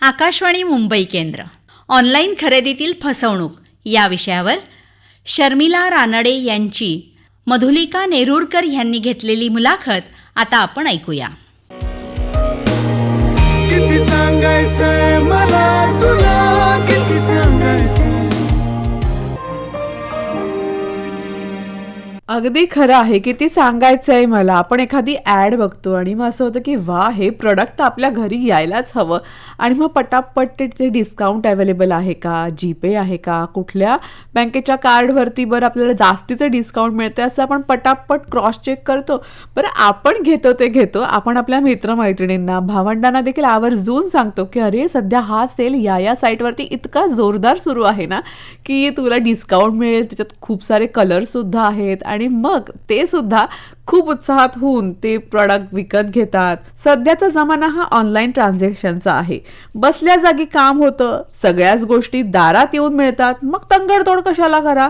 आकाशवाणी मुंबई केंद्र. ऑनलाईन खरेदीतील फसवणूक. या विषयावर शर्मिला रानडे यांची मधुलिका नेरुरकर यांनी घेतलेली मुलाखत आता आपण ऐकूया. किती सांगायचं मला तुला? अगदी खरं आहे किती आहे मला. आपण एखादी ॲड बघतो आणि मग असं होतं की वा हे प्रोडक्ट तर आपल्या घरी यायलाच हवं. आणि मग पटापट ते- डिस्काउंट अवेलेबल आहे का? जीपे आहे का? कुठल्या बँकेच्या कार्डवरती बरं आपल्याला जास्तीचं डिस्काउंट मिळते असं आपण पटापट क्रॉस चेक करतो. बरं आपण घेतो ते घेतो. आपण आपल्या मित्रमैत्रिणींना भावंडांना देखील आवर्जून सांगतो की अरे सध्या हा सेल या या साईटवरती इतका जोरदार सुरू आहे ना की तुला डिस्काउंट मिळेल. त्याच्यात खूप सारे कलरसुद्धा आहेत आणि आणि मग ते सुद्धा खूप उत्साहात होऊन ते प्रॉडक्ट विकत घेतात. सध्याचा जमाना हा ऑनलाईन ट्रान्झॅक्शनचा आहे. बसल्या जागी काम होतं सगळ्याच गोष्टी दारात येऊन मिळतात मग तंगडतोड कशाला करा?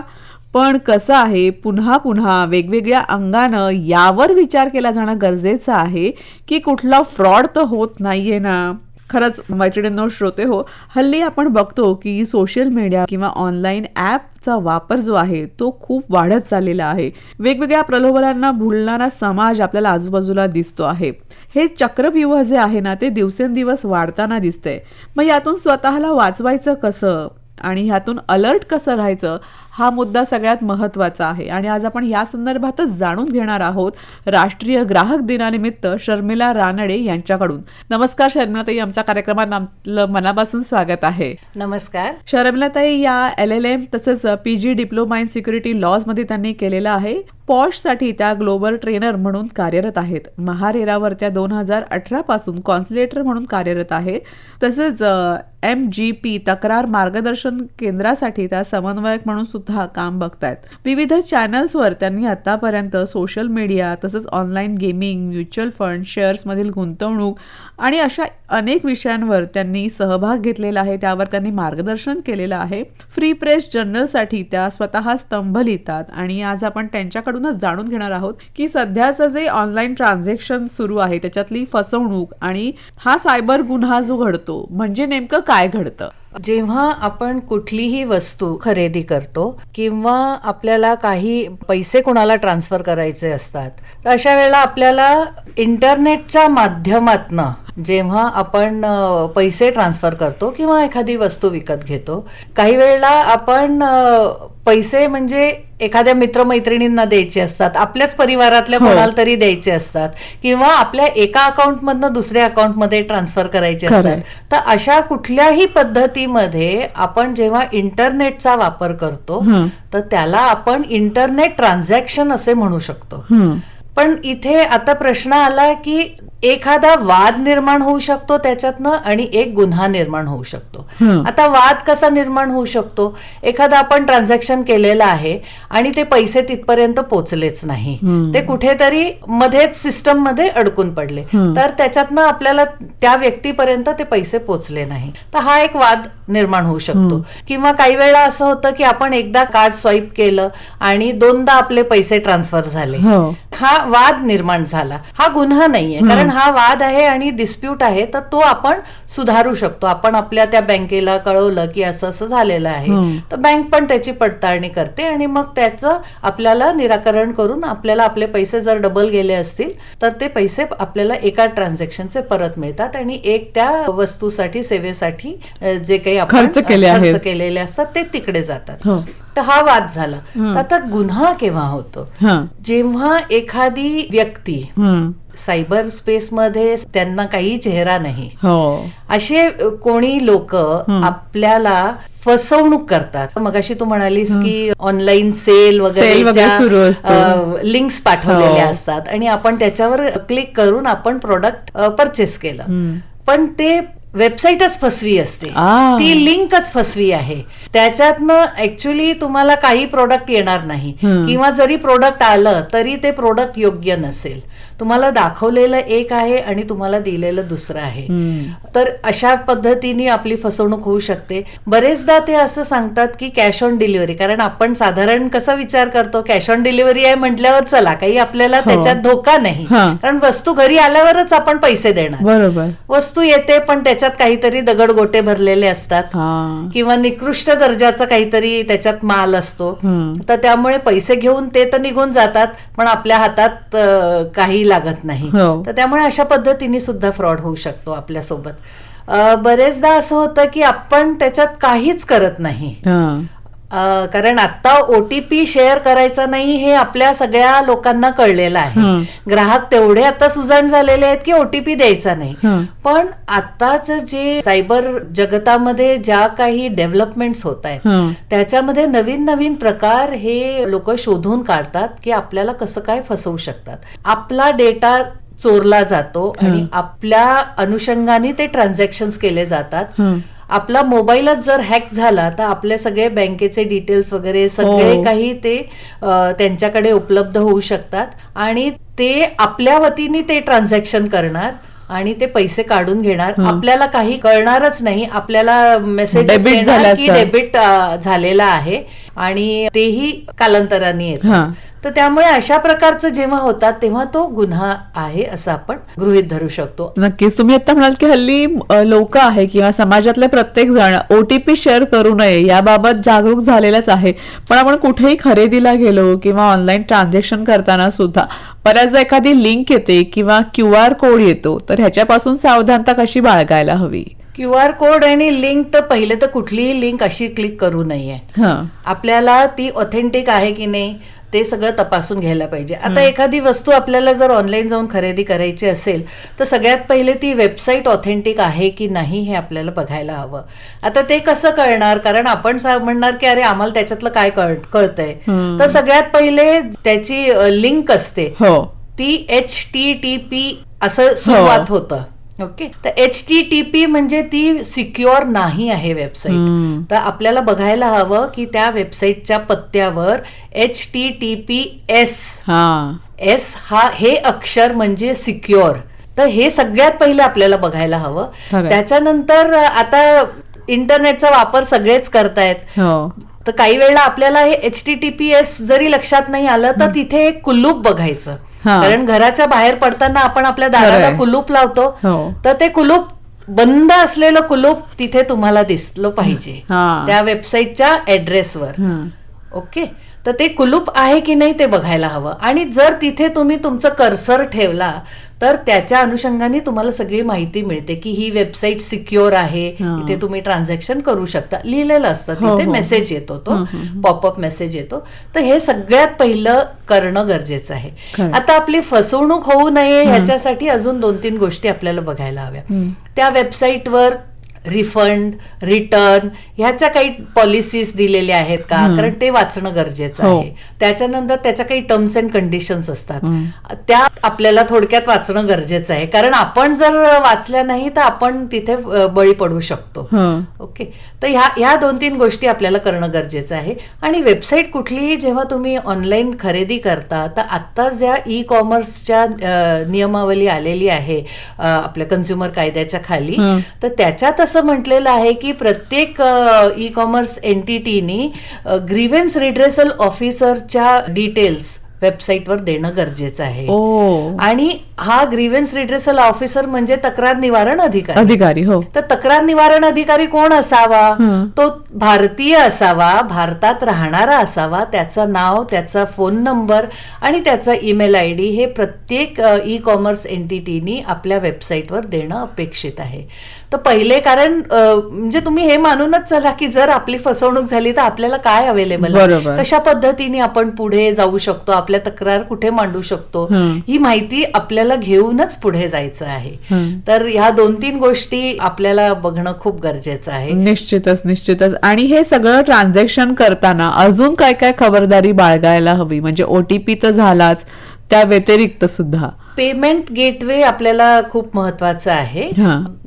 पण कसं आहे पुन्हा पुन्हा वेगवेगळ्या अंगानं यावर विचार केला जाणं गरजेचं आहे की कुठला फ्रॉड तर होत नाहीये ना. खरंच मैत्रिणींनो श्रोते हो हल्ली आपण बघतो की सोशल मीडिया किंवा ऑनलाईन ॲपचा वापर जो आहे तो खूप वाढत चाललेला आहे. वेगवेगळ्या प्रलोभनांना भुलणारा समाज आपल्याला आजूबाजूला दिसतो आहे. हे चक्रव्यूह जे आहे ना ते दिवसेंदिवस वाढताना दिसतंय. मग यातून स्वतःला वाचवायचं कसं? आणि ह्यातून अलर्ट कसं राहायचं? हा मुद्दा सगळ्यात महत्त्वाचा आहे. आणि आज आपण या संदर्भातच जाणून घेणार आहोत राष्ट्रीय ग्राहक दिनानिमित्त शर्मिला रानडे यांच्याकडून. नमस्कार शर्मिलाताई आमच्या कार्यक्रमात आपलं मनापासून स्वागत आहे. नमस्कार. शर्मिलाताई या एल एल एम तसंच P G diploma in security लॉजमध्ये त्यांनी केलेलं आहे. पॉशसाठी त्या ग्लोबल ट्रेनर म्हणून कार्यरत आहेत. महारेरावर त्या दोन हजार अठरा पासून कॉन्सुलेटर म्हणून कार्यरत आहेत तसेच एम जी पी तक्रार मार्गदर्शन केंद्रासाठी त्या समन्वयक म्हणून सुद्धा काम बघतायत. विविध चॅनल्सवर त्यांनी आतापर्यंत सोशल मीडिया तसंच ऑनलाईन गेमिंग म्युच्युअल फंड शेअर्समधील गुंतवणूक आणि अशा अनेक विषयांवर त्यांनी सहभाग घेतलेला आहे. त्यावर त्यांनी मार्गदर्शन केलेलं आहे. फ्री प्रेस जर्नलसाठी त्या स्वतः स्तंभ लिहितात आणि आज आपण त्यांच्याकडूनच जाणून घेणार आहोत की सध्याचं जे ऑनलाईन ट्रान्झॅक्शन सुरू आहे त्याच्यातली फसवणूक आणि हा सायबर गुन्हा जो घडतो म्हणजे नेमकं काय घडतं? जेव्हा आपण कुठलीही वस्तू खरेदी करतो किंवा आपल्याला काही पैसे कोणाला ट्रान्सफर करायचे असतात तर अशा वेळेला आपल्याला इंटरनेटच्या माध्यमातनं जेव्हा आपण पैसे ट्रान्सफर करतो किंवा एखादी वस्तू विकत घेतो काही वेळेला आपण पैसे म्हणजे एखाद्या मित्रमैत्रिणींना द्यायचे असतात आपल्याच परिवारातल्या हो. कोणाला तरी द्यायचे असतात किंवा आपल्या एका अकाउंटमधनं दुसऱ्या अकाउंटमध्ये ट्रान्सफर करायचे. असतात तर अशा कुठल्याही पद्धतीमध्ये आपण जेव्हा इंटरनेटचा वापर करतो. तर त्याला आपण इंटरनेट ट्रान्झॅक्शन असे म्हणू शकतो. पण इथे आता प्रश्न आला की एखादा वाद निर्माण होऊ शकतो त्याच्यातनं आणि एक गुन्हा निर्माण होऊ शकतो हं. आता वाद कसा निर्माण होऊ शकतो एखादा आपण ट्रान्झॅक्शन केलेलं आहे आणि ते पैसे तिथपर्यंत पोचलेच नाही हं. ते कुठेतरी मध्येच सिस्टममध्ये अडकून पडले हं. तर त्याच्यातनं आपल्याला त्या व्यक्तीपर्यंत ते पैसे पोचले नाही तर हा एक वाद निर्माण होऊ शकतो किंवा काही वेळा असं होतं की आपण एकदा कार्ड स्वाईप केलं आणि दोनदा आपले पैसे ट्रान्सफर झाले हो. वाद निर्माण झाला हा गुन्हा नाहीये कारण हा वाद आहे आणि डिस्प्यूट आहे तर तो आपण सुधारू शकतो आपण आपल्या त्या बँकेला कळवलं की असं असं झालेलं आहे. तर बँक पण त्याची पडताळणी करते आणि मग त्याचं आपल्याला निराकरण करून आपल्याला आपले पैसे जर डबल गेले असतील तर ते पैसे आपल्याला एका ट्रान्झॅक्शनचे परत मिळतात आणि एक त्या वस्तूसाठी सेवेसाठी जे काही आपण. खर्च केलेले असतात ते तिकडे जातात हो. तर हा वाद झाला आता गुन्हा केव्हा होतो. जेव्हा एखादी व्यक्ती. सायबर स्पेसमध्ये त्यांना काही चेहरा नाही हो असे कोणी लोक आपल्याला फसवणूक करतात मगाशी तू म्हणालीस की ऑनलाईन सेल वगैरे. लिंक्स पाठवलेल्या हो. असतात आणि आपण त्याच्यावर क्लिक करून आपण प्रोडक्ट परचेस केलं. पण ते वेबसाईटच फसवी असते. ती लिंकच फसवी आहे त्याच्यातनं ऍक्च्युली तुम्हाला काही प्रोडक्ट येणार नाही. किंवा जरी प्रोडक्ट आलं तरी ते प्रोडक्ट योग्य नसेल तुम्हाला दाखवलेलं एक आहे आणि तुम्हाला दिलेलं दुसरं आहे. तर अशा पद्धतीने आपली फसवणूक होऊ शकते बरेचदा ते असं सांगतात की कॅश ऑन डिलिव्हरी कारण आपण साधारण कसा विचार करतो कॅश ऑन डिलिव्हरी आहे म्हटल्यावर चला काही आपल्याला हो. त्याच्यात धोका नाही. कारण वस्तू घरी आल्यावरच आपण पैसे देणार बरोबर वस्तू येते पण त्याच्यात काहीतरी दगडगोटे भरलेले असतात किंवा निकृष्ट दर्जाचा काहीतरी त्याच्यात माल असतो. तर त्यामुळे पैसे घेऊन ते तर निघून जातात पण आपल्या हातात काही लागत नाही. हो. तर त्यामुळे अशा पद्धतीने सुद्धा फ्रॉड होऊ शकतो आपल्यासोबत. बरेचदा असं होतं की आपण त्याच्यात काहीच करत नाही. कारण आता ओटीपी शेअर करायचा नाही हे आपल्या सगळ्या लोकांना कळलेलं आहे. ग्राहक तेवढे आता सुजाण झालेले आहेत की ओटीपी द्यायचा नाही. पण आताच जे सायबर जगतामध्ये ज्या काही डेव्हलपमेंट्स होत आहेत. त्याच्यामध्ये नवीन नवीन प्रकार हे लोक शोधून काढतात की आपल्याला कसं काय फसवू शकतात आपला डेटा चोरला जातो आणि आपल्या अनुषंगाने ते ट्रान्झॅक्शन केले जातात. आपला मोबाईलच जर हॅक झाला तर आपले सगळे बँकेचे डिटेल्स वगैरे सगळे हो. काही ते त्यांच्याकडे उपलब्ध होऊ शकतात आणि ते आपल्या वतीने ते ट्रान्झॅक्शन करणार आणि ते पैसे काढून घेणार आपल्याला काही कळणारच नाही आपल्याला मेसेज की. डेबिट झालेला आहे आणि तेही कालांतराने येत हा. तर त्यामुळे अशा प्रकारचं जेव्हा होतात तेव्हा तो गुन्हा आहे असं आपण गृहित धरू शकतो. नक्कीच. तुम्ही आता म्हणाल की हल्ली लोक आहे किंवा समाजातले प्रत्येक जण ओटीपी शेअर करू नये याबाबत जागरूक झालेलाच आहे. पण आपण कुठेही खरेदीला गेलो किंवा ऑनलाईन ट्रान्झॅक्शन करताना सुद्धा बऱ्याचदा एखादी लिंक येते किंवा क्यू आर कोड येतो. तर ह्याच्यापासून सावधानता कशी बाळगायला हवी? क्यू आर कोड आणि लिंक तर पहिले तर कुठलीही लिंक अशी क्लिक करू नये. हा. आपल्याला ती ऑथेंटिक आहे की नाही ते सगळं तपासून घ्यायला पाहिजे. आता एखादी वस्तू आपल्याला जर ऑनलाईन जाऊन खरेदी करायची असेल तर सगळ्यात पहिले ती वेबसाईट ऑथेंटिक आहे की नाही हे आपल्याला बघायला हवं. आता ते कसं कळणार? कारण आपण म्हणणार की अरे आम्हाला त्याच्यातलं काय कळ कळतंय. तर सगळ्यात पहिले त्याची लिंक असते. हो. ती एच टी टी पी असं सुरुवात होतं. ओके? तर एच टी टी पी म्हणजे ती सिक्युअर नाही आहे वेबसाईट तर आपल्याला बघायला हवं की त्या वेबसाईटच्या पत्त्यावर H T T P S हा. एस हा हे अक्षर म्हणजे सिक्युअर तर हे सगळ्यात पहिलं आपल्याला बघायला हवं. त्याच्यानंतर आता इंटरनेटचा वापर सगळेच करतायत. हो. तर काही वेळेला आपल्याला हे H T T P S जरी लक्षात नाही आलं तर तिथे एक कुलूप बघायचं. कारण घराच्या बाहेर पडताना आपण आपल्या दाराला. कुलूप लावतो हो. तर ते कुलूप बंद असलेलं कुलूप तिथे तुम्हाला दिसलं पाहिजे. त्या वेबसाईटच्या ऍड्रेसवर. ओके तर ते कुलूप आहे की नाही ते बघायला हवं आणि जर तिथे तुम्ही तुमचं कर्सर ठेवला तर त्याच्या अनुषंगाने तुम्हाला सगळी माहिती मिळते की ही वेबसाईट सिक्युअर आहे. हा. इथे तुम्ही ट्रान्झॅक्शन करू शकता. लिहिलेलं असतं. हो, तिथे हो. मेसेज येतो तो. पॉपअप मेसेज येतो. तर हे सगळ्यात पहिलं करणं गरजेचं आहे. आता आपली फसवणूक होऊ नये ह्याच्यासाठी अजून दोन तीन गोष्टी आपल्याला बघायला हव्या. त्या वेबसाईटवर रिफंड रिटर्न ह्याच्या काही पॉलिसीज दिलेल्या आहेत का? कारण ते वाचणं गरजेचं हो. आहे. त्याच्यानंतर त्याच्या काही टर्म्स अँड कंडिशन्स असतात. त्या आपल्याला थोडक्यात वाचणं गरजेचं आहे. कारण आपण जर वाचल्या नाही तर आपण तिथे बळी पडू शकतो. ओके? तर ह्या ह्या दोन तीन गोष्टी आपल्याला करणं गरजेचं आहे. आणि वेबसाईट कुठलीही जेव्हा तुम्ही ऑनलाईन खरेदी करता तर आत्ता ज्या ई कॉमर्सच्या नियमावली आलेली आहे आपल्या कन्झ्युमर कायद्याच्या खाली. तर त्याच्यात असं म्हटलेलं आहे की प्रत्येक ई कॉमर्स एंटिटीनी ग्रीव्हन्स रिड्रेसल ऑफिसरच्या डिटेल्स वेबसाईटवर देणं गरजेचं आहे. आणि हा ग्रीव्हन्स रिड्रेसल ऑफिसर म्हणजे तक्रार निवारण अधिकारी. अधिकारी हो. तर तक्रार निवारण अधिकारी कोण असावा. तो भारतीय असावा भारतात राहणारा असावा त्याचं नाव त्याचा फोन नंबर आणि त्याचा ईमेल आय डी हे प्रत्येक ई कॉमर्स एंटिटीनी आपल्या वेबसाईटवर देणं अपेक्षित आहे. तर पहिले कारण म्हणजे तुम्ही हे मानूनच चला की जर आपली फसवणूक झाली तर आपल्याला काय अवेलेबल. कशा पद्धतीने आपण पुढे जाऊ शकतो? आपल्या तक्रार कुठे मांडू शकतो? हं. माहिती आपल्याला घेऊनच पुढे जायचं आहे. तर ह्या दोन तीन गोष्टी आपल्याला बघणं खूप गरजेचं आहे. निश्चितच निश्चितच. आणि हे सगळं ट्रान्झॅक्शन करताना अजून काय काय खबरदारी बाळगायला हवी? म्हणजे ओटीपी तर झालाच. त्या व्यतिरिक्त सुद्धा. पेमेंट गेटवे आपल्याला खूप महत्वाचं आहे.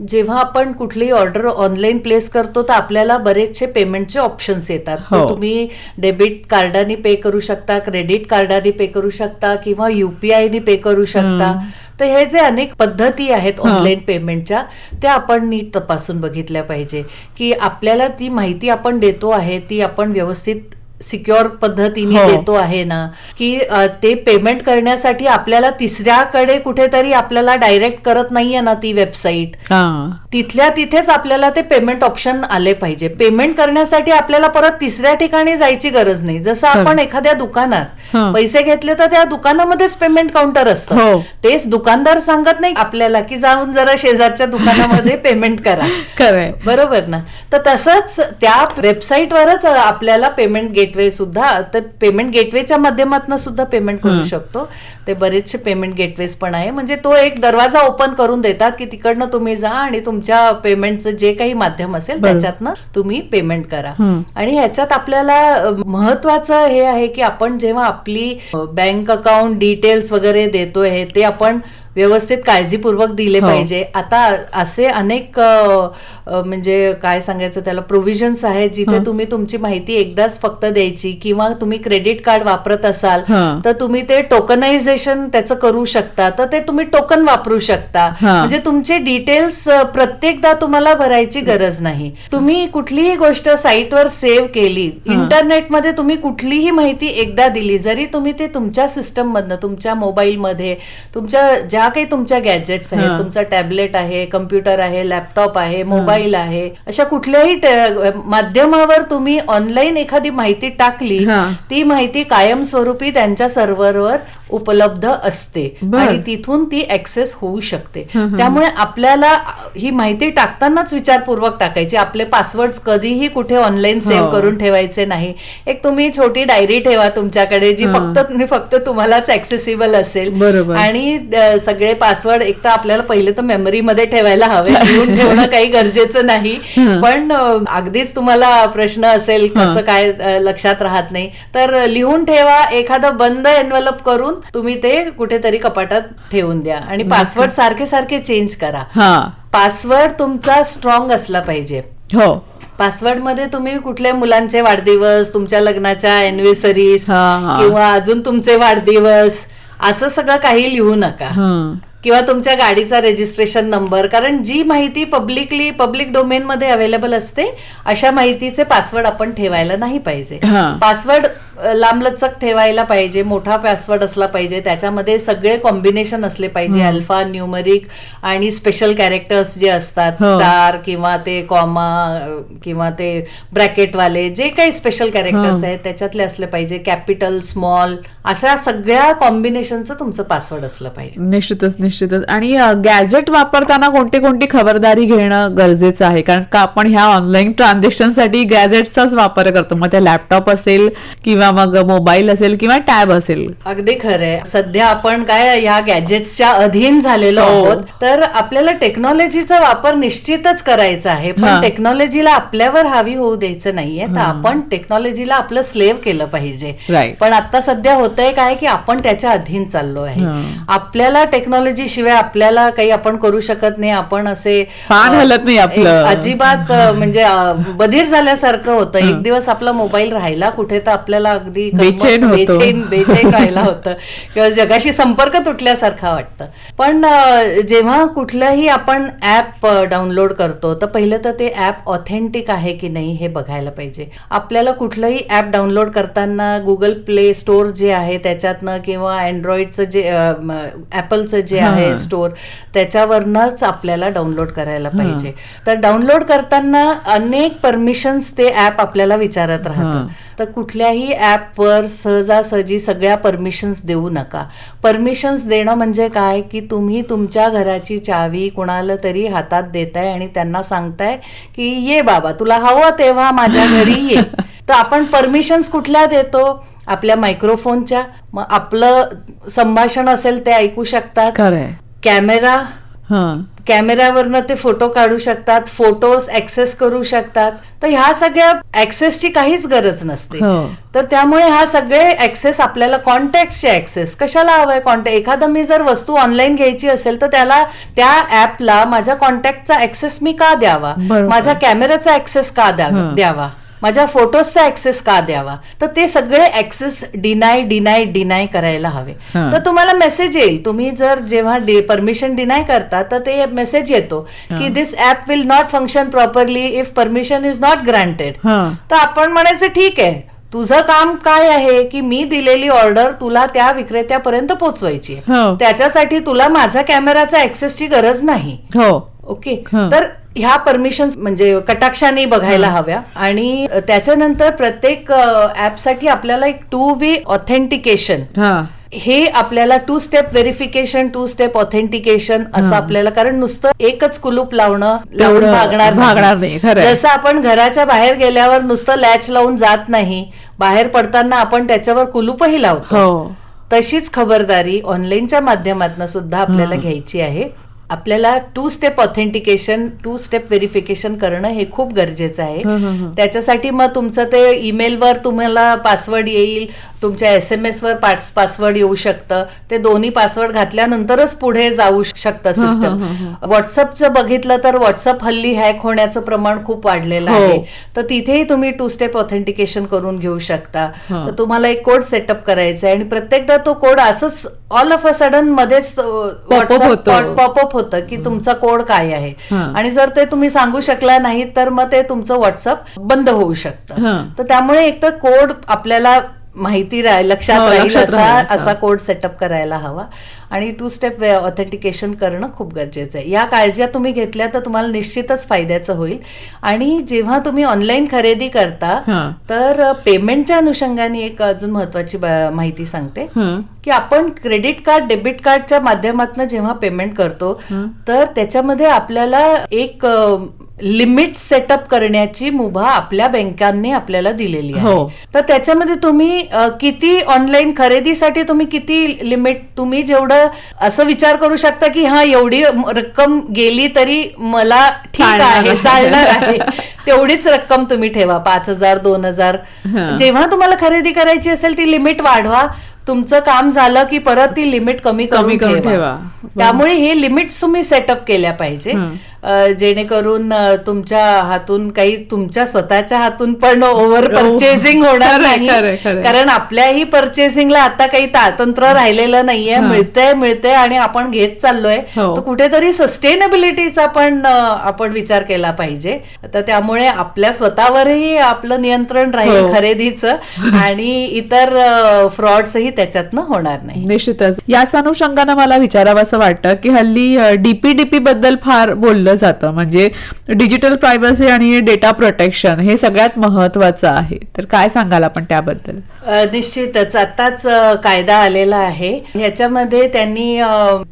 जेव्हा आपण कुठलीही ऑर्डर ऑनलाईन प्लेस करतो तर आपल्याला बरेचसे पेमेंटचे ऑप्शन्स येतात. हो. तुम्ही डेबिट कार्डाने पे करू शकता क्रेडिट कार्डाने पे करू शकता किंवा युपीआयने पे करू शकता. तर हे जे अनेक पद्धती आहेत ऑनलाईन पेमेंटच्या त्या आपण नीट तपासून बघितल्या पाहिजे. की आपल्याला ती माहिती आपण देतो आहे ती आपण व्यवस्थित सिक्युअर पद्धतीने हो. देतो आहे ना की अ, ते पेमेंट करण्यासाठी आपल्याला तिसऱ्याकडे कुठेतरी आपल्याला डायरेक्ट करत नाहीये ना ती वेबसाईट हा. तिथल्या तिथेच आपल्याला ते पेमेंट ऑप्शन आले पाहिजे. पेमेंट करण्यासाठी आपल्याला परत तिसऱ्या ठिकाणी जायची गरज नाही. जसं आपण एखाद्या दुकानात हं. पैसे घेतले तर त्या दुकानामध्येच पेमेंट काउंटर हो. असतं तेच दुकानदार सांगत नाही आपल्याला की जाऊन जरा शेजारच्या दुकानामध्ये पेमेंट करा. खरंय. बरोबर ना? तर तसंच त्या वेबसाईटवरच आपल्याला पेमेंट गेटवे सुद्धा तर पेमेंट गेटवेच्या माध्यमातून सुद्धा पेमेंट करू शकतो ते बरेचसे पेमेंट गेटवेज पण आहे म्हणजे तो एक दरवाजा ओपन करून देतात की तिकडनं तुम्ही जा आणि तुमच्या पेमेंटचं जे काही माध्यम असेल. त्याच्यातनं तुम्ही पेमेंट करा. आणि ह्याच्यात आपल्याला महत्वाचं हे आहे की आपण जेव्हा आपली बँक अकाउंट डिटेल्स वगैरे देतोय ते आपण व्यवस्थित काळजीपूर्वक दिले हो. पाहिजे आता असे अनेक म्हणजे काय सांगायचं त्याला प्रोव्हिजन्स आहेत जिथे तुम्ही तुमची माहिती एकदाच फक्त द्यायची किंवा तुम्ही क्रेडिट कार्ड वापरत असाल. तर तुम्ही ते टोकनायझेशन त्याचं करू शकता तर ते तुम्ही टोकन वापरू शकता. म्हणजे तुमचे डिटेल्स प्रत्येकदा तुम्हाला भरायची गरज नाही तुम्ही कुठलीही गोष्ट साईटवर सेव्ह केली इंटरनेटमध्ये तुम्ही कुठलीही माहिती एकदा दिली जरी तुम्ही ते तुमच्या सिस्टम मधनं तुमच्या मोबाईलमध्ये तुमच्या ज्या काही तुमच्या गॅजेट्स आहेत. तुमचा टॅबलेट आहे कम्प्युटर आहे लॅपटॉप आहे मोबाईल आहे अशा कुठल्याही माध्यमावर तुम्ही ऑनलाईन एखादी माहिती टाकली. ती माहिती कायमस्वरूपी त्यांच्या सर्व्हरवर उपलब्ध असते. आणि तिथून ती ऍक्सेस होऊ शकते. त्यामुळे आपल्याला ही माहिती टाकतानाच विचारपूर्वक टाकायची. आपले पासवर्ड कधीही कुठे ऑनलाईन सेव्ह हो. करून ठेवायचे नाही. एक तुम्ही छोटी डायरी ठेवा तुमच्याकडे जी फक्त तुम्ही फक्त तुम्हालाच ऍक्सेसिबल असेल. आणि सगळे पासवर्ड एक तर आपल्याला पहिले तर मेमरीमध्ये ठेवायला हवे. लिहून ठेवणं काही गरजेचं नाही. पण अगदीच तुम्हाला प्रश्न असेल कसं काय लक्षात राहत नाही. तर लिहून ठेवा. एखादं बंद एनवलप करून तुम्ही ते कुठेतरी कपाटात ठेवून द्या. आणि पासवर्ड सारखे सारखे चेंज करा. हा. पासवर्ड तुमचा स्ट्रॉंग असला पाहिजे. हो. पासवर्डमध्ये तुम्ही कुठल्या मुलांचे वाढदिवस तुमच्या लग्नाच्या अॅनिव्हर्सरीज. किंवा अजून तुमचे वाढदिवस असं सगळं काही लिहू नका. हं. किंवा तुमच्या गाडीचा रेजिस्ट्रेशन नंबर कारण जी माहिती पब्लिकली पब्लिक डोमेन मध्ये अवेलेबल असते अशा माहितीचे पासवर्ड आपण ठेवायला नाही पाहिजे. पासवर्ड लांबलचक ठेवायला पाहिजे मोठा पासवर्ड असला पाहिजे त्याच्यामध्ये सगळे कॉम्बिनेशन असले पाहिजे अल्फा न्यूमरिक आणि स्पेशल कॅरेक्टर्स जे असतात हो. स्टार किंवा ते कॉमा किंवा ते ब्रॅकेटवाले जे काही स्पेशल कॅरेक्टर्स आहेत त्याच्यातले असले पाहिजे कॅपिटल स्मॉल अशा सगळ्या कॉम्बिनेशनचं तुमचं पासवर्ड असलं पाहिजे. निश्चितच निश्चितच. आणि गॅजेट वापरताना कोणती कोणती खबरदारी घेणं गरजेचं आहे? कारण का आपण ह्या ऑनलाईन ट्रान्झॅक्शनसाठी गॅजेट्सचाच वापर करतो. मग ते लॅपटॉप असेल किंवा मग मोबाईल असेल किंवा टॅब असेल अगदी खरंय सध्या आपण काय ह्या गॅजेट्सच्या अधीन झालेलो हो. आहोत तर आपल्याला टेक्नॉलॉजीचा वापर निश्चितच करायचा आहे. पण टेक्नॉलॉजीला आपल्यावर हावी होऊ द्यायचं नाहीये तर आपण टेक्नॉलॉजीला आपलं स्लेव्ह केलं पाहिजे. पण आता सध्या होतंय काय की आपण त्याच्या अधीन चाललो आहे. आपल्याला टेक्नॉलॉजी शिवाय आपल्याला काही आपण करू शकत नाही आपण असे हलत नाही आपलं. अजिबात म्हणजे बधीर झाल्यासारखं होतं एक दिवस आपला मोबाईल राहिला कुठे तर आपल्याला अगदी बेचैन होतो. बेचैन बेचैन राहिला होतं. किंवा जगाशी संपर्क तुटल्यासारखं वाटतं. पण जेव्हा कुठलंही आपण ऍप डाउनलोड करतो तर पहिलं तर ते ऍप ऑथेंटिक आहे की नाही हे बघायला पाहिजे. आपल्याला कुठलंही ऍप डाउनलोड करताना गुगल प्ले स्टोअर जे आहे त्याच्यातनं किंवा अँड्रॉइडचं जे ऍपलचं जे आहे स्टोअर त्याच्यावरनच आपल्याला डाउनलोड करायला पाहिजे. तर डाउनलोड करताना अनेक परमिशन्स ते ऍप आपल्याला विचारत राहतं. तर कुठल्याही ऍपवर सहजासहजी सगळ्या परमिशन्स देऊ नका. परमिशन्स देणं म्हणजे काय? की तुम्ही तुमच्या घराची चावी कुणाला तरी हातात देताय आणि त्यांना सांगताय की ये बाबा तुला हवं तेव्हा माझ्या घरी ये. तर आपण परमिशन्स कुठल्या देतो? आपल्या मायक्रोफोनच्या मग आपलं संभाषण असेल ते ऐकू शकतात. कॅमेरा. हं. कॅमेऱ्यावरनं ते फोटो काढू शकतात फोटोज ऍक्सेस करू शकतात. तर ह्या सगळ्या ऍक्सेसची काहीच गरज नसते. हो. तर त्यामुळे हा सगळे ऍक्सेस आपल्याला कॉन्टॅक्टचे ऍक्सेस कशाला हवंय कॉन्टॅक्ट एखादं मी जर वस्तू ऑनलाईन घ्यायची असेल तर त्याला त्या ऍपला माझ्या कॉन्टॅक्टचा ऍक्सेस मी का द्यावा. माझ्या कॅमेऱ्याचा ऍक्सेस का द्यावा द्यावा? माझ्या फोटोजचा ऍक्सेस का द्यावा? तर ते सगळे ऍक्सेस डिनाय डिनाय डिनाय करायला हवे. तर तुम्हाला मेसेज येईल. तुम्ही जर जेव्हा परमिशन डिनाय करता तर ते मेसेज येतो की this app will not function properly if permission is not granted तर आपण म्हणायचं ठीक आहे. तुझं काम काय आहे की मी दिलेली ऑर्डर तुला त्या विक्रेत्यापर्यंत पोहोचवायची. हो. त्याच्यासाठी तुला माझ्या कॅमेराचा ऍक्सेसची गरज नाही. हो. ओके. तर ह्या परमिशन म्हणजे कटाक्षाने बघायला हव्या. आणि त्याच्यानंतर प्रत्येक ऍपसाठी आपल्याला एक टू वे ऑथेंटिकेशन हा आपल्याला two step verification two step authentication असं आपल्याला कारण नुसतं एकच कुलूप लावणं लावून भागणार भागणार नाही. जसं आपण घराच्या बाहेर गेल्यावर नुसतं लॅच लावून जात नाही बाहेर पडताना आपण त्याच्यावर कुलूपही लावतो. हो. तशीच खबरदारी ऑनलाईनच्या माध्यमातून सुद्धा आपल्याला घ्यायची आहे. आपल्याला two step authentication two step verification करणं हे खूप गरजेचं आहे. त्याच्यासाठी मग तुमचं ते ईमेलवर तुम्हाला पासवर्ड येईल तुमच्या एस एम एस वर पासवर्ड येऊ शकतं. ते दोन्ही पासवर्ड घातल्यानंतरच पुढे जाऊ शकतं सिस्टम व्हॉट्सअपचं बघितलं तर व्हॉट्सअप हल्ली हॅक होण्याचं प्रमाण खूप वाढलेलं हो. आहे. तर तिथेही तुम्ही टू स्टेप ऑथेंटिकेशन करून घेऊ शकता. तर तुम्हाला एक कोड सेटअप करायचा आहे आणि प्रत्येकदा तो कोड असंच ऑल ऑफ अ सडन मध्येच. पॉपअप होतं की तुमचा कोड काय आहे. आणि जर ते तुम्ही सांगू शकला नाही तर मग ते तुमचं व्हॉट्सअप बंद होऊ शकतं. तर त्यामुळे एक तर कोड आपल्याला माहिती राह लक्षात हो, राहील असा असा. कोड सेटअप करायला हवा आणि टू स्टेप ऑथेंटिकेशन करणं खूप गरजेचं आहे या काळज्या तुम्ही घेतल्या तर तुम्हाला निश्चितच फायद्याचं होईल आणि जेव्हा तुम्ही ऑनलाईन खरेदी करता. तर पेमेंटच्या अनुषंगाने एक अजून महत्वाची माहिती सांगते. की आपण क्रेडिट कार्ड डेबिट कार्डच्या माध्यमातून जेव्हा पेमेंट करतो तर त्याच्यामध्ये आपल्याला एक लिमिट सेटअप करण्याची मुभा आपल्या बँकांनी आपल्याला दिलेली आहे हो. तर त्याच्यामध्ये तुम्ही अ, किती ऑनलाईन खरेदीसाठी तुम्ही किती लिमिट तुम्ही जेवढं असं विचार करू शकता की हा एवढी रक्कम गेली तरी मला ठीक चालणार आहे आहे. चालणार आहे तेवढीच रक्कम तुम्ही ठेवा पाच हजार दोन हजार हं. जेव्हा तुम्हाला खरेदी करायची असेल ती लिमिट वाढवा तुमचं काम झालं की परत ती लिमिट कमी कमी करून ठेवा ठेवा. त्यामुळे हे लिमिट्स तुम्ही सेटअप केल्या पाहिजे हं. जेणेकरून तुमच्या हातून काही तुमच्या स्वतःच्या हातून पण ओव्हर परचेसिंग होणार नाही. कारण आपल्याही परचेसिंगला आता काही तातंत्र राहिलेलं नाहीये हं. मिळतंय मिळतंय आणि आपण घेत चाललोय हो. तर कुठेतरी सस्टेनेबिलिटीचा पण आपण विचार केला पाहिजे तर त्यामुळे आपल्या स्वतःवरही आपलं नियंत्रण राहील हो. खरेदीचं आणि इतर फ्रॉड्सही त्याच्यातनं होणार नाही निश्चितच याच अनुषंगानं मला विचारावं असं वाटतं की हल्ली डीपीडीपी बद्दल फार बोललं जातं. म्हणजे डिजिटल प्रायव्हसी आणि डेटा प्रोटेक्शन हे सगळ्यात महत्वाचं आहे. तर काय सांगाल आपण त्याबद्दल? निश्चितच. आताच कायदा आलेला आहे. ह्याच्यामध्ये त्यांनी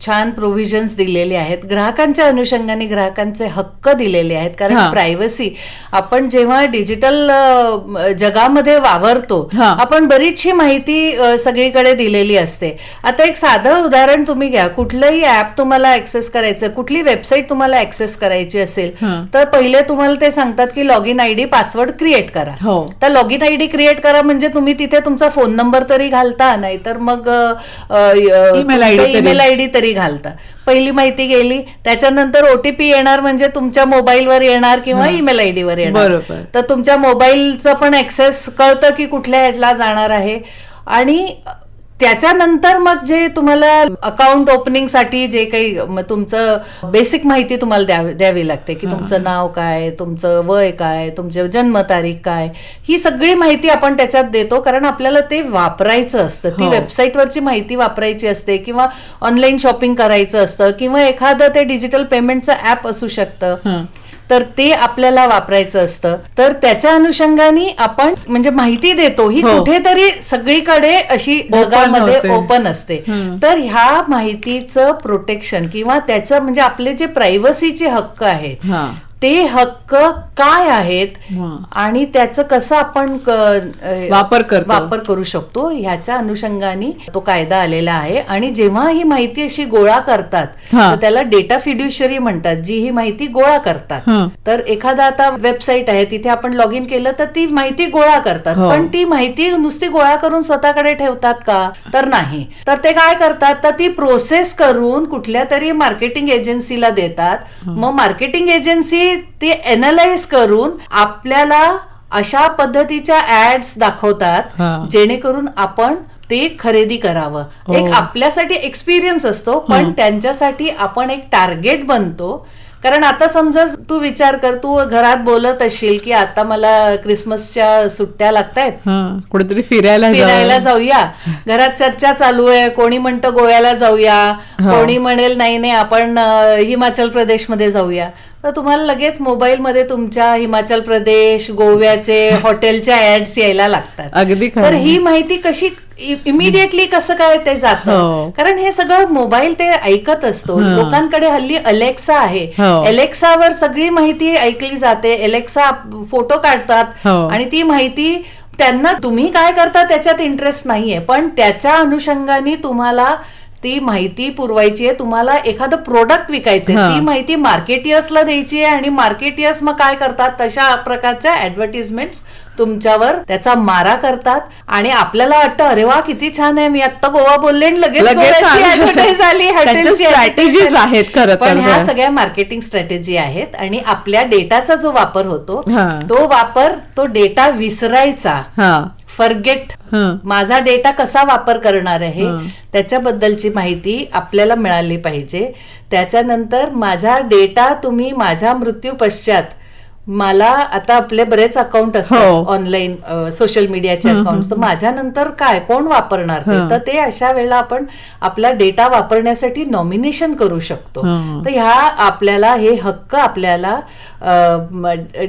छान प्रोव्हिजन्स दिलेले आहेत. ग्राहकांच्या अनुषंगाने ग्राहकांचे हक्क दिलेले आहेत. कारण. प्रायव्हसी आपण जेव्हा डिजिटल जगामध्ये वावरतो. आपण बरीचशी माहिती सगळीकडे दिलेली असते. आता एक साधं उदाहरण तुम्ही घ्या. कुठलंही ऍप तुम्हाला ऍक्सेस करायचं कुठली वेबसाईट तुम्हाला ऍक्सेस करायची असेल. तर पहिले तुम्हाला ते सांगतात की log in I D password create करा हो. तर log in I D create करा म्हणजे तुम्ही तिथे तुमचा फोन नंबर तरी घालता मग ID तरी. ईमेल आय डी तरी घालता पहिली माहिती गेली त्याच्यानंतर ओटीपी येणार म्हणजे तुमच्या मोबाईलवर येणार किंवा ईमेल आय डी वर येणार. तर तुमच्या मोबाईलचं पण ऍक्सेस कळतं की कुठल्या ह्याला जाणार आहे आणि त्याच्यानंतर मग जे तुम्हाला अकाउंट ओपनिंगसाठी जे काही तुमचं बेसिक माहिती तुम्हाला द्यावी लागते की तुमचं नाव काय तुमचं वय काय तुमची जन्मतारीख काय ही सगळी माहिती आपण त्याच्यात देतो कारण आपल्याला ते वापरायचं असतं ती हो. वेबसाईटवरची माहिती वापरायची असते किंवा ऑनलाईन शॉपिंग करायचं असतं किंवा एखादं ते डिजिटल पेमेंटचं ऍप असू शकतं हं. तर ते आपल्याला वापरायचं असतं तर त्याच्या अनुषंगाने आपण म्हणजे माहिती देतो ही हो. कुठेतरी सगळीकडे अशी होते. ओपन असते. तर ह्या माहितीचं प्रोटेक्शन किंवा त्याचं म्हणजे आपले जे प्रायव्हसीचे हक्क आहेत हा ते हक्क काय आहेत. आणि त्याचं कसं आपण वापर करतो. वापर करू शकतो ह्याच्या अनुषंगाने तो कायदा आलेला आहे आणि जेव्हा ही माहिती अशी गोळा करतात. तर त्याला डेटा फिड्युशरी म्हणतात जी ही माहिती गोळा करतात. तर एखादा आता वेबसाईट आहे तिथे आपण लॉग इन केलं तर ती माहिती गोळा करतात हो. पण ती माहिती नुसती गोळा करून स्वतःकडे ठेवतात का तर नाही तर ते काय करतात तर ती प्रोसेस करून कुठल्या तरी मार्केटिंग एजन्सीला देतात मग मार्केटिंग एजन्सी ती एनालाइज करून आपल्याला अशा पद्धतीच्या ऍड्स दाखवतात. जेणेकरून आपण ते खरेदी करावं हो. एक आपल्यासाठी एक्सपिरियन्स असतो पण त्यांच्यासाठी आपण एक टार्गेट बनतो कारण आता समजा तू विचार कर तू घरात बोलत असशील की आता मला क्रिसमसच्या सुट्ट्या लागतायत हं, कुठेतरी फिरायला. फिरायला जाऊया घरात चर्चा चालू आहे कोणी म्हणतं गोव्याला जाऊया. कोणी म्हणेल नाही नाही आपण हिमाचल प्रदेशमध्ये जाऊया तर तुम्हाला लगेच मोबाईलमध्ये तुमच्या हिमाचल प्रदेश गोव्याचे हॉटेलच्या ऍड्स यायला लागतात अगदी. तर ही माहिती कशी इमिडिएटली कसं काय ते हो. जातं कारण हे सगळं मोबाईल ते ऐकत असतो हं. लोकांकडे हल्ली अलेक्सा आहे हो. अलेक्सावर सगळी माहिती ऐकली जाते अलेक्सा फोटो काढतात हो. आणि ती माहिती त्यांना तुम्ही काय करता त्याच्यात इंटरेस्ट नाहीये पण त्याच्या अनुषंगाने तुम्हाला ती माहिती पुरवायची आहे तुम्हाला एखादं प्रोडक्ट विकायचंय हा. ती माहिती मार्केटियर्सला द्यायची आहे आणि मार्केटियर्स मग काय करतात तशा प्रकारच्या ऍडव्हर्टिजमेंट तुमच्यावर त्याचा मारा करतात आणि आपल्याला वाटतं अरे वा किती छान आहे मी आत्ता गोवा बोलले लगेच आलं. आली. आहेत खरं पण ह्या. सगळ्या मार्केटिंग स्ट्रॅटेजी आहेत आणि आपल्या डेटाचा जो वापर होतो. तो वापर तो डेटा विसरायचा फॉरगेट. माझा डेटा कसा वापर करणार आहे. त्याच्याबद्दलची माहिती आपल्याला मिळाली पाहिजे त्याच्यानंतर माझा डेटा तुम्ही माझ्या मृत्यू पश्चात मला आता आपले बरेच अकाउंट असतात. ऑनलाईन सोशल मीडियाचे अकाउंट तर माझ्यानंतर काय कोण वापरणार. तर ते अशा वेळेला आपण आपला डेटा वापरण्यासाठी नॉमिनेशन करू शकतो. तर ह्या आपल्याला हे हक्क आपल्याला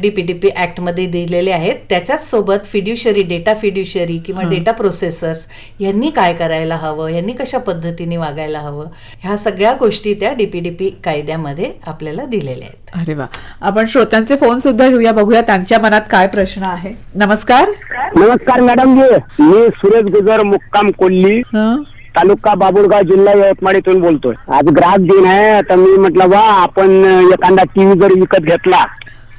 डीपीडीपी ऍक्टमध्ये दिलेले आहेत. त्याच्याच सोबत फिड्युशरी डेटा फिड्युशरी किंवा डेटा प्रोसेसर्स यांनी काय करायला हवं? यांनी कशा पद्धतीने वागायला हवं? ह्या सगळ्या गोष्टी त्या डीपीडीपी कायद्यामध्ये आपल्याला दिलेल्या आहेत. अरे वा. आपण श्रोत्यांचे फोन सुद्धा घेऊया. बघूया त्यांच्या मनात काय प्रश्न आहे. नमस्कार. नमस्कार मॅडम जी. मी सुरेश गुजर मुक्काम कोल्ली. हं? तालुका बाबुळगाव जिल्हा यवतमाळ इथून बोलतोय आज ग्राहक दिन आहे तर मी म्हटलं वा आपण एखादा टीव्ही जर विकत घेतला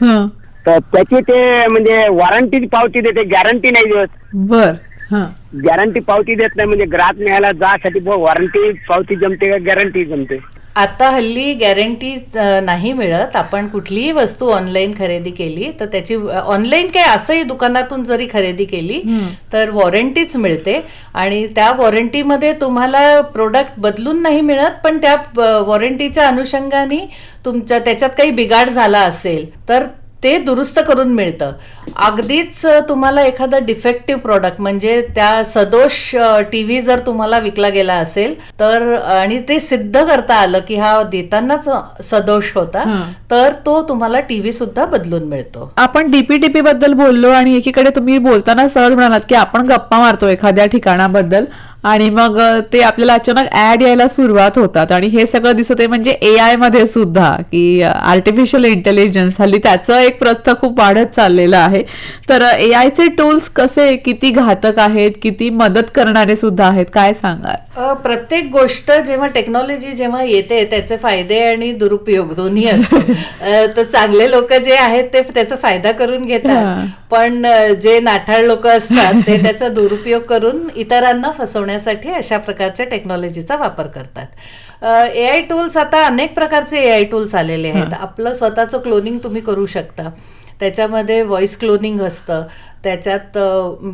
हं. तर त्याची ते म्हणजे वॉरंटी पावती देते गॅरंटी नाही देत बर हं. गॅरंटी पावती देत नाही म्हणजे ग्राहक न्यायला जासाठी वॉरंटी पावती जमते का गॅरंटी जमते आता हल्ली गॅरंटी नाही मिळत. आपण कुठलीही वस्तू ऑनलाईन खरेदी केली तर त्याची ऑनलाईन काय असंही दुकानातून जरी खरेदी केली तर वॉरंटीच मिळते. आणि त्या वॉरंटीमध्ये तुम्हाला प्रोडक्ट बदलून नाही मिळत पण त्या वॉरंटीच्या अनुषंगाने तुमच्या त्याच्यात काही बिघाड झाला असेल तर ते दुरुस्त करून मिळतं. अगदीच तुम्हाला एखादं डिफेक्टिव्ह प्रॉडक्ट म्हणजे त्या सदोष टीव्ही जर तुम्हाला विकला गेला असेल तर आणि ते सिद्ध करता आलं की हा देतानाच सदोष होता. तर तो तुम्हाला टीव्ही सुद्धा बदलून मिळतो. आपण डीपीटीपी बद्दल बोललो आणि एकीकडे तुम्ही बोलताना सहज म्हणालात की आपण गप्पा मारतो एखाद्या ठिकाणाबद्दल. आणि मग ते आपल्याला अचानक ऍड यायला सुरुवात होतात. आणि हे सगळं दिसत आहे म्हणजे ए आयमध्ये सुद्धा की आर्टिफिशियल इंटेलिजन्स हल्ली त्याचं एक प्रस्थ खूप वाढत चाललेलं आहे. तर ए आयचे टूल्स कसे किती घातक आहेत किती मदत करणारे सुद्धा आहेत काय सांगाल? अ, प्रत्येक गोष्ट जेव्हा टेक्नॉलॉजी जेव्हा येते त्याचे फायदे आणि दुरुपयोग दोन्ही असतात. तर चांगले लोक जे आहेत ते त्याचा फायदा करून. घेतात. पण जे नाठाळ लोक असतात ते त्याचा दुरुपयोग करून इतरांना फसवण्यासाठी अशा प्रकारच्या टेक्नॉलॉजीचा वापर करतात. ए आय टूल्स आता अनेक प्रकारचे ए आय टूल्स आलेले आहेत. आपलं स्वतःचं क्लोनिंग तुम्ही करू शकता. त्याच्यामध्ये व्हॉइस क्लोनिंग असतं. त्याच्यात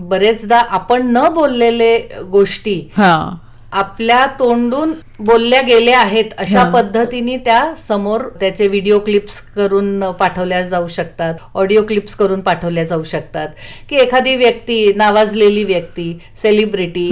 बरेचदा आपण न बोललेले गोष्टी हा. आपल्या तोंडून बोलल्या गेल्या आहेत अशा पद्धतीने त्या समोर त्याचे व्हिडिओ क्लिप्स करून पाठवल्या जाऊ शकतात. ऑडिओ क्लिप्स करून पाठवल्या जाऊ शकतात. की एखादी व्यक्ती नावाजलेली व्यक्ती सेलिब्रिटी.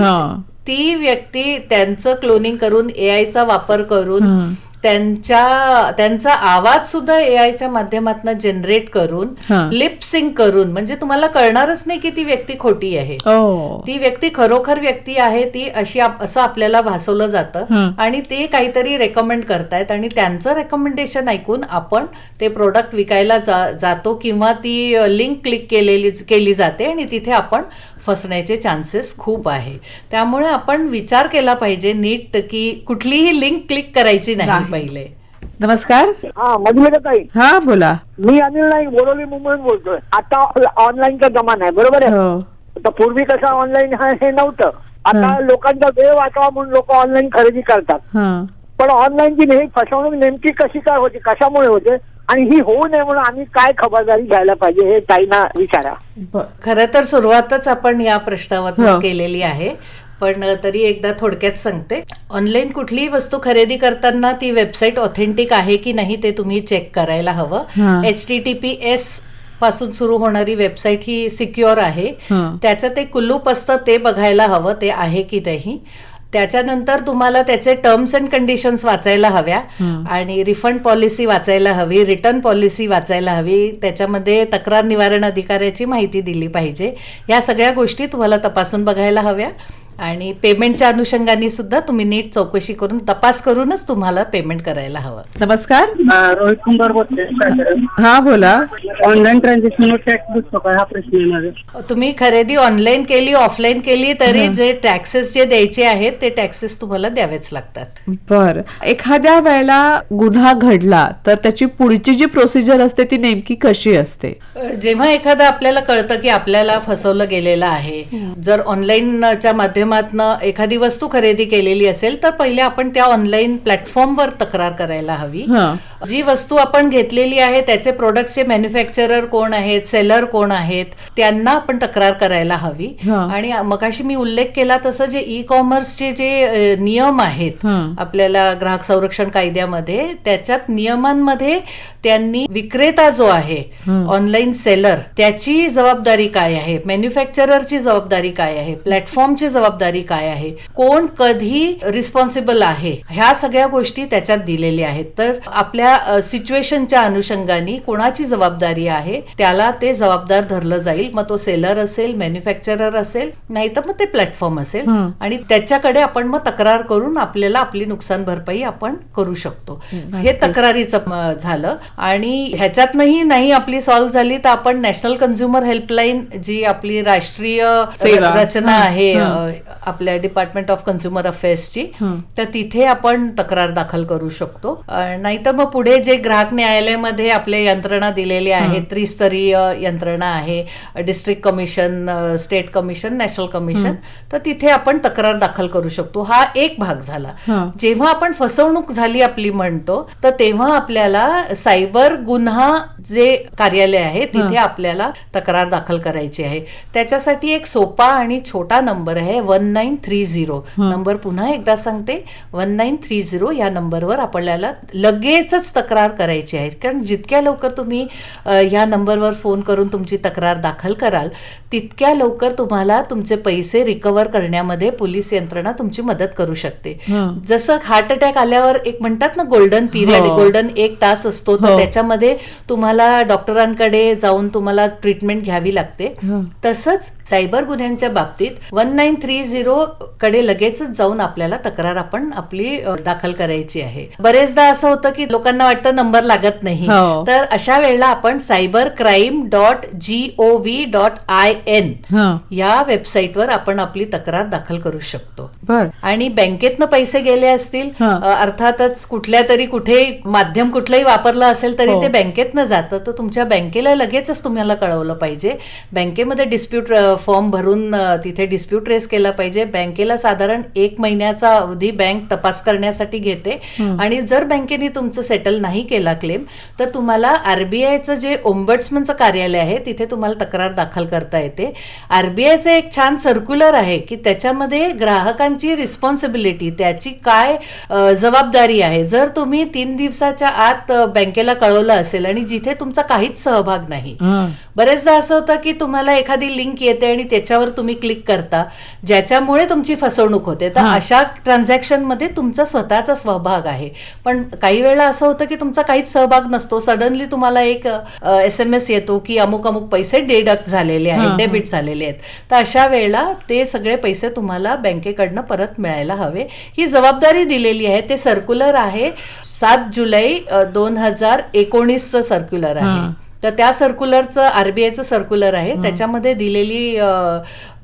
ती व्यक्ती त्यांचं क्लोनिंग करून ए चा वापर करून त्यांच्या त्यांचा आवाज सुद्धा एआयच्या माध्यमातून जनरेट करून हा. लिप सिंक करून म्हणजे तुम्हाला कळणारच नाही की ती व्यक्ती खोटी आहे ओ ती व्यक्ती खरोखर व्यक्ती आहे ती अशी असं आपल्याला भासवलं जातं हं. आणि ते काहीतरी रेकमेंड करतायत आणि त्यांचं रेकमेंडेशन ऐकून आपण ते प्रोडक्ट विकायला जा- जातो किंवा ती लिंक क्लिक केलेली केली जाते आणि तिथे आपण फसण्याचे चान्सेस खूप आहे. त्यामुळे आपण विचार केला पाहिजे नीट की कुठलीही लिंक क्लिक करायची नाही नाही. पहिले. नमस्कार. हा मधुमेह ताई. हा बोला. मी अनिल नाईक बोरवली मुंबईत बोलतोय. आता ऑनलाईनचा जमाना आहे बरोबर आहे? हो. आता पूर्वी कसं ऑनलाईन हे नव्हतं. आता हा. लोकांचा वेळ वाचावा म्हणून लोक ऑनलाईन खरेदी करतात. हा. पण ऑनलाईनची ने- फसवणूक नेमकी कशी काय होते? कशामुळे होते? आणि ही होऊ नये म्हणून आम्ही काय खबरदारी घ्यायला पाहिजे हे ताईंना विचारा खरं तर सुरुवातच आपण या प्रश्नावर हो. केलेली आहे पण तरी एकदा थोडक्यात सांगते ऑनलाईन कुठलीही वस्तू खरेदी करताना ती वेबसाईट ऑथेंटिक आहे की नाही ते तुम्ही चेक करायला. हवं एच टी टी पी एसपासून सुरू होणारी वेबसाईट ही सिक्युअर आहे. त्याचं ते कुलूप असतं ते बघायला हवं ते आहे की नाही त्याच्यानंतर तुम्हाला त्याचे टर्म्स अँड कंडिशन्स वाचायला हव्या. आणि रिफंड पॉलिसी वाचायला हवी रिटर्न पॉलिसी वाचायला हवी. त्याच्यामध्ये तक्रार निवारण अधिकाऱ्याची माहिती दिली पाहिजे. या सगळ्या गोष्टी तुम्हाला तपासून बघायला हव्या. आणि पेमेंटच्या अनुषंगाने सुद्धा तुम्ही नीट चौकशी करून तपास करूनच तुम्हाला पेमेंट करायला हवं. नमस्कार. रोहित कुंभार बोलते हा बोला. ऑनलाईन ट्रान्झॅक्शनवर टॅक्स बसतो का? हा प्रश्न आहे. माझा तुम्ही खरेदी ऑनलाईन केली ऑफलाईन केली तरी जे टॅक्सेस जे द्यायचे आहेत ते टॅक्सेस तुम्हाला द्यावेच लागतात. बर. एखाद्या वेळेला गुन्हा घडला तर त्याची पुढची जी प्रोसिजर असते ती नेमकी कशी असते? जेव्हा एखादं आपल्याला कळतं की आपल्याला फसवलं गेलेलं आहे जर ऑनलाईनच्या माध्यमातून एखादी वस्तू खरेदी केलेली असेल तर पहिले आपण त्या ऑनलाईन प्लॅटफॉर्मवर तक्रार करायला हवी. जी वस्तू आपण घेतलेली आहे त्याचे प्रोडक्टचे मॅन्युफॅक्चरर कोण आहेत सेलर कोण आहेत त्यांना आपण तक्रार करायला हवी. आणि मगाशी मी उल्लेख केला तसं जे ई कॉमर्सचे जे नियम आहेत. आपल्याला ग्राहक संरक्षण कायद्यामध्ये त्याच्यात नियमांमध्ये त्यांनी विक्रेता जो आहे ऑनलाईन सेलर त्याची जबाबदारी काय आहे? मॅन्युफॅक्चररची जबाबदारी काय आहे? प्लॅटफॉर्मची जबाबदारी काय आहे? कोण कधी रिस्पॉन्सिबल आहे? ह्या सगळ्या गोष्टी त्याच्यात दिलेल्या आहेत. तर आपल्या सिच्युएशनच्या अनुषंगाने कोणाची जबाबदारी आहे त्याला ते जबाबदार धरलं जाईल. मग तो सेलर असेल मॅन्युफॅक्चरर असेल नाही तर मग ते प्लॅटफॉर्म असेल. आणि त्याच्याकडे आपण मग तक्रार करून आपल्याला आपली नुकसान भरपाई आपण करू शकतो. हे तक्रारीचं झालं. आणि ह्याच्यातनंही नाही आपली सॉल्व्ह झाली तर आपण नॅशनल कन्झ्युमर हेल्पलाईन जी आपली राष्ट्रीय. रचना आहे आपल्या डिपार्टमेंट ऑफ कन्झ्युमर अफेअर्सची. तर तिथे आपण तक्रार दाखल करू शकतो. नाहीतर मग पुढे जे ग्राहक न्यायालयामध्ये आपल्या यंत्रणा दिलेल्या आहेत त्रिस्तरीय यंत्रणा आहे district commission state commission national commission तर तिथे आपण तक्रार दाखल करू शकतो. हा एक भाग झाला. जेव्हा आपण फसवणूक झाली आपली म्हणतो तर तेव्हा आपल्याला सायबर गुन्हा जे कार्यालय आहे तिथे आपल्याला तक्रार दाखल करायची आहे. त्याच्यासाठी एक सोपा आणि छोटा नंबर आहे one nine three zero number पुन्हा एकदा सांगते वन नाईन थ्री झिरो या नंबरवर आपल्याला लगेचच तक्रार करायची आहे कारण जितक्या लवकर तुम्ही ह्या नंबरवर फोन करून तुमची तक्रार दाखल कराल तितक्या लवकर तुम्हाला तुमचे पैसे रिकवर करण्यामध्ये पोलीस यंत्रणा तुमची मदत करू शकते. जसं हार्ट अटॅक आल्यावर एक म्हणतात ना गोल्डन पिरियड. गोल्डन एक तास असतो तर हो. त्याच्यामध्ये तुम्हाला डॉक्टरांकडे जाऊन तुम्हाला ट्रीटमेंट घ्यावी लागते. तसंच सायबर गुन्ह्यांच्या बाबतीत वन नाईन थ्री झिरो कडे लगेचच जाऊन आपल्याला तक्रार आपण आपली दाखल करायची आहे बरेचदा असं होतं की लोकांना वाटतं नंबर लागत नाही. हो. तर अशा वेळेला आपण cyber crime dot G O V dot I N हा. या वेबसाईटवर आपण आपली तक्रार दाखल करू शकतो. बर. आणि बँकेतनं पैसे गेले असतील हा. अ, अर्थातच कुठल्या तरी कुठे माध्यम कुठलंही वापरलं असेल तरी हो. ते बँकेतनं जातं. तर तुमच्या बँकेला लगेचच तुम्हाला कळवलं पाहिजे. बँकेमध्ये डिस्प्यूट फॉर्म भरून अ, तिथे डिस्प्यूट रेस केला पाहिजे. बँकेला साधारण एक महिन्याचा अवधी बँक तपास करण्यासाठी घेते. आणि जर बँकेने तुमचं सेटल नाही केला क्लेम तर तुम्हाला आरबीआयचं जे ओम्बड्समनचं कार्यालय आहे तिथे तुम्हाला तक्रार दाखल करता येते. आरबीआयचं एक छान सर्क्युलर आहे की त्याच्यामध्ये ग्राहकांची रिस्पॉन्सिबिलिटी त्याची काय जबाबदारी आहे. जर तुम्ही तीन दिवसाच्या आत बँकेला कळवलं असेल आणि जिथे तुमचा काहीच सहभाग नाही. बरेचदा असं होतं की तुम्हाला एखादी लिंक येते आणि त्याच्यावर तुम्ही क्लिक करता ज्याच्या त्याच्यामुळे तुमची फसवणूक होते. तर अशा ट्रान्झॅक्शनमध्ये तुमचा स्वतःचा सहभाग आहे. पण काही वेळा असं होतं की तुमचा काहीच सहभाग नसतो. सडनली तुम्हाला एक एस एम एस येतो की अमुक अमुक पैसे डिडक्ट झालेले आहेत डेबिट झालेले आहेत. तर अशा वेळेला ते सगळे पैसे तुम्हाला बँकेकडनं परत मिळायला हवे. ही जबाबदारी दिलेली आहे. ते सर्क्युलर आहे. सात जुलै दोन हजार एकोणीसचं सर्क्युलर आहे. तर त्या सर्क्युलरचं आरबीआयचं सर्क्युलर आहे. त्याच्यामध्ये दिलेली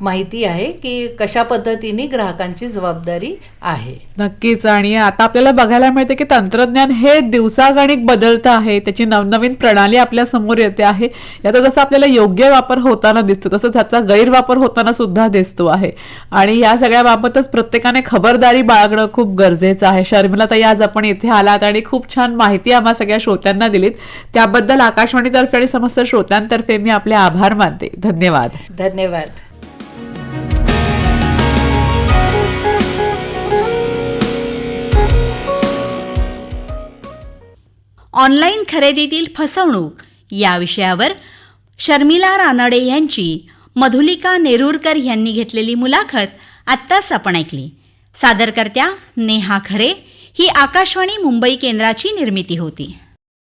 माहिती आहे की कशा पद्धतीने ग्राहकांची जबाबदारी आहे. नक्कीच आणि आता आपल्याला बघायला मिळते की तंत्रज्ञान हे दिवसागणिक बदलतं आहे. त्याची नवनवीन प्रणाली आपल्यासमोर येते आहे. याचा जसा आपल्याला योग्य वापर होताना दिसतो तसं त्याचा गैरवापर होताना सुद्धा दिसतो आहे. आणि या सगळ्याबाबतच प्रत्येकाने खबरदारी बाळगणं खूप गरजेचं आहे. शर्मिला ताई आज आपण इथे आलात आणि खूप छान माहिती आम्हा सगळ्या श्रोत्यांना दिलीत. त्याबद्दल आकाशवाणीतर्फे आणि समस्त श्रोत्यांतर्फे मी आपले आभार मानते. धन्यवाद. धन्यवाद. ऑनलाईन खरेदीतील फसवणूक. या विषयावर शर्मिला रानडे यांची मधुलिका नेरुरकर यांनी घेतलेली मुलाखत आत्ताच आपण ऐकली. सादरकर्त्या नेहा खरे ही आकाशवाणी मुंबई केंद्राची निर्मिती होती.